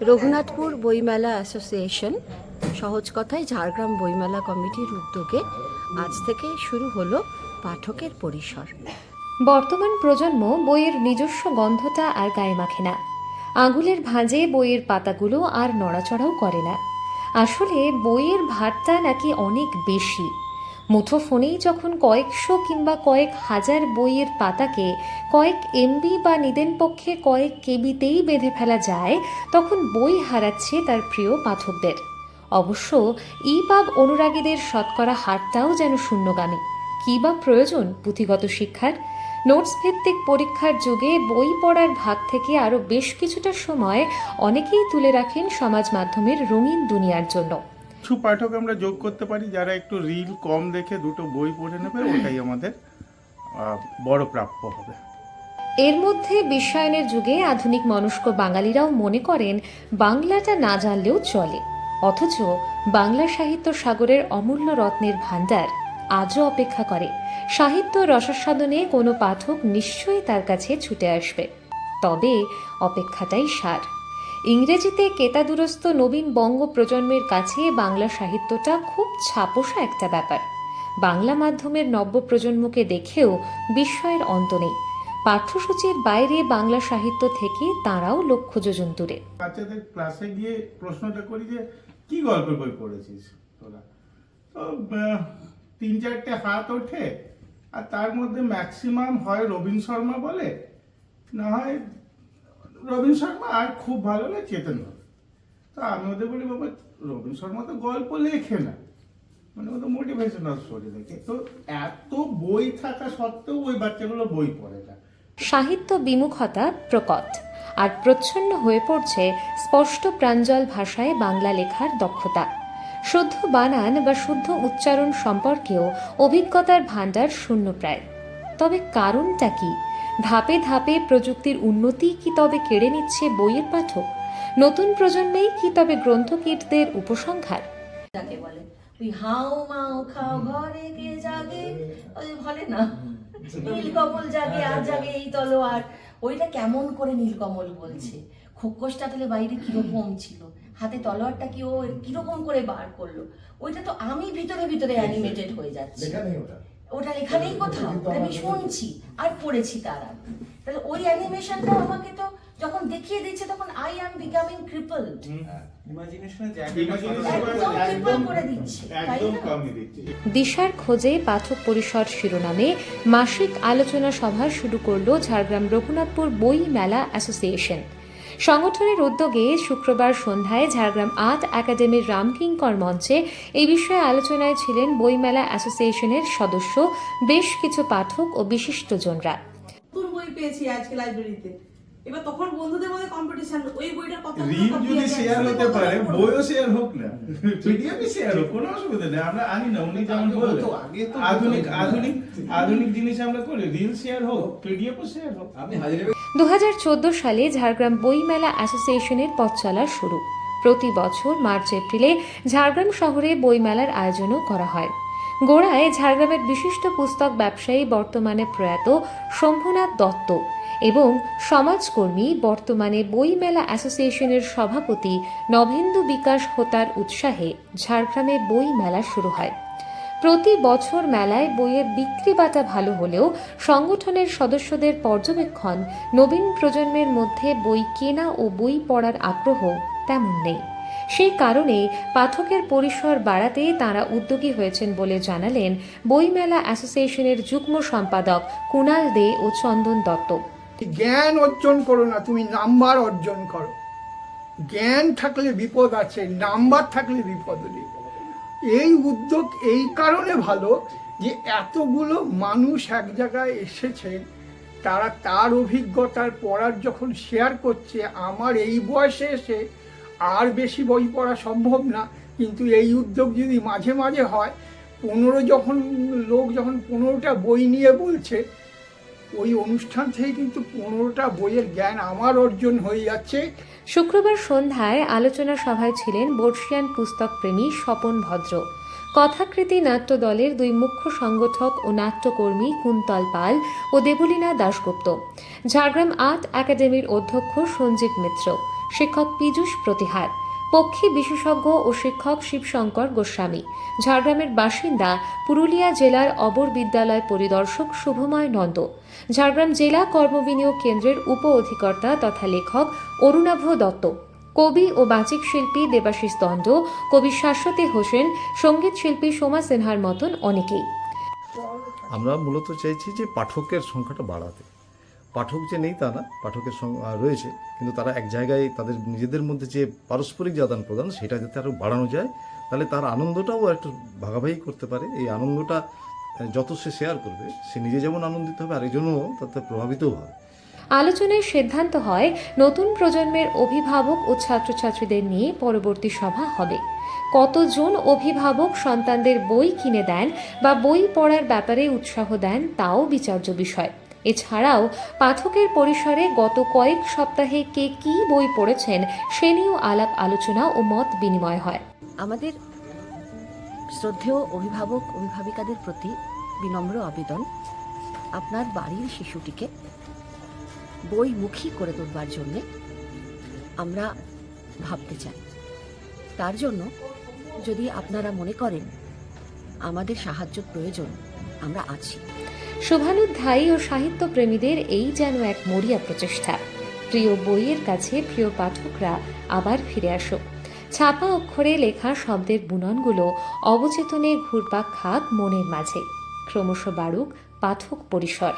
রঘুনাথপুর বইমেলা অ্যাসোসিয়েশন, সহজ কথায় ঝাড়গ্রাম বইমেলা কমিটির উদ্যোগে আজ থেকে শুরু হলো পাঠকের পরিসর। বর্তমান প্রজন্ম বইয়ের নিজস্ব গন্ধটা আর গায়ে মাখে না। আঙুলের ভাঁজে বইয়ের পাতাগুলো আর নড়াচড়াও করে না। আসলে বইয়ের ভারটা নাকি অনেক বেশি। মুঠো ফোনেই যখন কয়েকশো কিংবা কয়েক হাজার বইয়ের পাতাকে কয়েক এমবি বা নিদেন পক্ষে কয়েক কেবিতেই বেঁধে ফেলা যায়, তখন বই হারাচ্ছে তার প্রিয় পাঠকদের। অবশ্য ই পাব অনুরাগীদের শতকরা হারটাও যেন শূন্যগামী। কী বা প্রয়োজন পুঁথিগত শিক্ষার? নোটস ভিত্তিক পরীক্ষার যুগে বই পড়ার ভাগ থেকে আরও বেশ কিছুটা সময় অনেকেই তুলে রাখেন সমাজ মাধ্যমের রঙিন দুনিয়ার জন্য। কিছু পাঠক আমরা যোগ করতে পারি যারা একটু রিল কম দেখে দুটো বই পড়ে নেবে ওটাই আমাদের বড় প্রাপ্য হবে। এর মধ্যে বিশ্বায়নের যুগে আধুনিক মনস্ক বাঙালিরাও মনে করেন বাংলাটা না জানলেও চলে। অথচ বাংলা সাহিত্য সাগরের অমূল্য রত্নের ভাণ্ডার আজও অপেক্ষা করে। সাহিত্য রসাস্বাদনে কোনো পাঠক নিশ্চয়ই তার কাছে ছুটে আসবে। তবে অপেক্ষাটাই সার। ইংরেজিতে কেতাদুরস্ত নবীন বঙ্গ প্রজন্মের কাছে বাংলা সাহিত্যটা খুব ছাপোষা একটা ব্যাপার। বাংলা মাধ্যমের নব্য প্রজন্মকে দেখেও বিস্ময়ের অন্ত নেই। পাঠ্যসূচির বাইরে বাংলা সাহিত্য থেকে তাঁরাও লক্ষ্য যোজন দূরে। বাচ্চাদের ক্লাসে গিয়ে প্রশ্নটা করি যে, কি গল্পের বই পড়েছিস তোরা? তো তিন চারটে হাত ওঠে, আর তার মধ্যে ম্যাক্সিমাম হয় রবীন শর্মা বলে। না হয় রবীন শর্মা আর খুব ভালো লাগে চেতন ভগত। তো আমি ওদের বলি, বাবা, রবীন শর্মা তো গল্প লেখে না। মানে ও তো মোটিভেশনাল স্টোরি লেখে তো এত বই থাকা সত্ত্বেও ওই বাচ্চাগুলো বই পড়ে না। সাহিত্য বিমুখতা প্রকট আর প্রচ্ছন্ন হয়ে পড়ছে স্পষ্ট প্রাঞ্জল ভাষায় বাংলা লেখার দক্ষতা। শুদ্ধ বানান বা শুদ্ধ উচ্চারণ সম্পর্কেও অভিজ্ঞতার ভাণ্ডার শূন্য প্রায়। তবে কারণটা কি? ধাপে ধাপে প্রযুক্তির উন্নতি কি তবে কেড়ে নিচ্ছে বইয়ের পাঠক? নতুন প্রজন্মেই কি তবে গ্রন্থকীটদের উপসংহার? যাকে বলে ওই হাও মাও খাও ঘরে কে জাগে? ওই বলে না নীলকমল জাগে আর জাগে এই তলোয়ার। ওইটা কেমন করে নীলকমল বলছে? খোকসটা তাহলে বাইরে কীরকম ছিল? হাতে তলোয়ারটা কি ও কীরকম করে বার করল? ওইটা তো আমি ভিতরে ভিতরে অ্যানিমেটেড হয়ে যাচ্ছি। ওটা লেখা নেই কোথাও আমি শুনছি আর পড়েছি তার আগে। তাহলে ওই অ্যানিমেশনটা আমাকে তো যখন দেখিয়ে দিচ্ছে তখন আই অ্যাম বিকামিং ক্রিপলড ইমাজিনেশনের একদম cripple করে দিচ্ছে তাই একদম না কমই দিচ্ছি। দিশার খোঁজে পাঠক পরিষদ শিরোনামে মাসিক আলোচনা সভা শুরু করল ঝাড়গ্রাম রঘুনাথপুর বই মেলা অ্যাসোসিয়েশন। সংগঠনের উদ্যোগে শুক্রবার সন্ধ্যায় ঝাড়গ্রাম আর্ট একাডেমির রামকিঙ্কর মঞ্চে এই বিষয়ে আলোচনায় ছিলেন বইমেলা অ্যাসোসিয়েশনের সদস্য বেশ কিছু পাঠক ও বিশিষ্টজনরা। নতুন বই পেয়েছি আজকে লাইব্রেরিতে। এবার তখন বন্ধুদের মধ্যে কম্পিটিশন ওই বইটার কথা রিল যদি শেয়ার হতে পারে বইও শেয়ার হোক না। পিডিএফই শেয়ার হোক কোনো অসুবিধা নেই আমরা আনি না উনি যেমন বললেন আধুনিক আধুনিক আধুনিক জিনিস আমরা করি রিল শেয়ার হোক পিডিএফও শেয়ার হোক। আপনি হাজিরা দু হাজার চোদ্দ সালে ঝাড়গ্রাম বইমেলা অ্যাসোসিয়েশনের পথ চলা শুরু। প্রতি বছর মার্চ, এপ্রিলে ঝাড়গ্রাম শহরে বইমেলার আয়োজনও করা হয়। গোড়ায় ঝাড়গ্রামের বিশিষ্ট পুস্তক ব্যবসায়ী বর্তমানে প্রয়াত শম্ভুনাথ দত্ত এবং সমাজকর্মী বর্তমানে বইমেলা অ্যাসোসিয়েশনের সভাপতি নভেন্দু বিকাশ হোতার উৎসাহে ঝাড়গ্রামে বই মেলা শুরু হয়। প্রতি বছর মেলায় বইয়ের বিক্রি বাটা ভালো হলেও সংগঠনের সদস্যদের পর্যবেক্ষণ, নবীন প্রজন্মের মধ্যে বই কেনা ও বই পড়ার আগ্রহ তেমন নেই। সেই কারণে পাঠকের পরিসর বাড়াতে তাঁরা উদ্যোগী হয়েছেন বলে জানালেন বইমেলা অ্যাসোসিয়েশনের যুগ্ম সম্পাদক কুণাল দে ও চন্দন দত্ত। জ্ঞান অর্জন করো না, তুমি নাম্বার অর্জন করো। জ্ঞান থাকলে বিপদ আছে, নাম্বার থাকলে বিপদ নেই। এই উদ্যোগ এই কারণে ভালো যে এতগুলো মানুষ এক জায়গায় এসেছেন তারা তার অভিজ্ঞতার পড়ার যখন শেয়ার করছে, আমার এই বয়সে এসে আর বেশি বই পড়া সম্ভব না। কিন্তু এই উদ্যোগ যদি মাঝে মাঝে হয়, পনেরো যখন লোক যখন পনেরোটা বই নিয়ে বলছে, ওই অনুষ্ঠান থেকে কিন্তু পনেরোটা বইয়ের জ্ঞান আমার অর্জন হয়ে যাচ্ছে। শুক্রবার সন্ধ্যায় আলোচনা সভায় ছিলেন বর্ষিয়ান পুস্তক প্রেমী স্বপন ভদ্র। কথাকৃতি নাট্য দলের দুই মুখ্য সংগঠক ও নাট্যকর্মী কুন্তল পাল ও দেবলীনা দাশগুপ্ত। ঝাড়গ্রাম আর্ট একাডেমির অধ্যক্ষ সঞ্জীব মিত্র। শিক্ষক পীযূষ প্রতিহার। পক্ষী বিশেষজ্ঞ ও শিক্ষক শিবশঙ্কর গোস্বামী। ঝাড়গ্রামের বাসিন্দা পুরুলিয়া জেলার অবর বিদ্যালয় পরিদর্শক শুভময় নন্দ। ঝাড়গ্রাম জেলা কর্মবিনিয়োগ কেন্দ্রের উপ অধিকর্তা তথা লেখক অরুণাভ দত্ত। কবি ও বাচিক শিল্পী দেবাশিস দণ্ড কবি শাশ্বতী হোসেন, সংগীত শিল্পী সোমা সিনহার মতন অনেকেই। আমরা মূলত চাইছি যে পাঠকের সংখ্যাটা বাড়াতে। পাঠক যে নেই তা না পাঠকের সং- আহ, রয়েছে কিন্তু তারা এক জায়গায় তাদের নিজেদের মধ্যে যে পারস্পরিক যে আদান প্রদান সেটা যাতে আরও বাড়ানো যায় তাহলে তার আনন্দটাও একটু ভাগাভাগি করতে পারে। এই আনন্দটা যত সে শেয়ার করবে সে নিজে যেমন আনন্দিত হবে আরেকজনও তাতে প্রভাবিতও হবে। আলোচনায় সিদ্ধান্ত হয় নতুন প্রজন্মের অভিভাবক ও ছাত্রছাত্রীদের নিয়ে পরবর্তী সভা হবে। কতজন অভিভাবক সন্তানদের বই কিনে দেন বা বই পড়ার ব্যাপারে উৎসাহ দেন তাও বিচার্য বিষয়। এছাড়াও পাঠকের পরিসরে গত কয়েক সপ্তাহে কে কী বই পড়েছেন সে নিয়েও আলাপ, আলোচনা ও মত বিনিময় হয়। আমাদের শ্রদ্ধেয় অভিভাবক, অভিভাবিকাদের প্রতি বিনম্র আবেদন। আপনার বাড়ির শিশুটিকে বইমুখী করে তুলবার জন্যে আমরা ভাবতে চাই। তার জন্য যদি আপনারা মনে করেন আমাদের সাহায্য প্রয়োজন, আমরা আছি। শুভানুধ্যায়ী ও সাহিত্যপ্রেমীদের এই যেন এক মরিয়া প্রচেষ্টা। প্রিয় বইয়ের কাছে প্রিয় পাঠকরা আবার ফিরে আসুক ছাপা অক্ষরে লেখা শব্দের বুননগুলো অবচেতনে ঘুরপাক খাক মনের মাঝে। ক্রমশ বাড়ুক পাঠক পরিসর।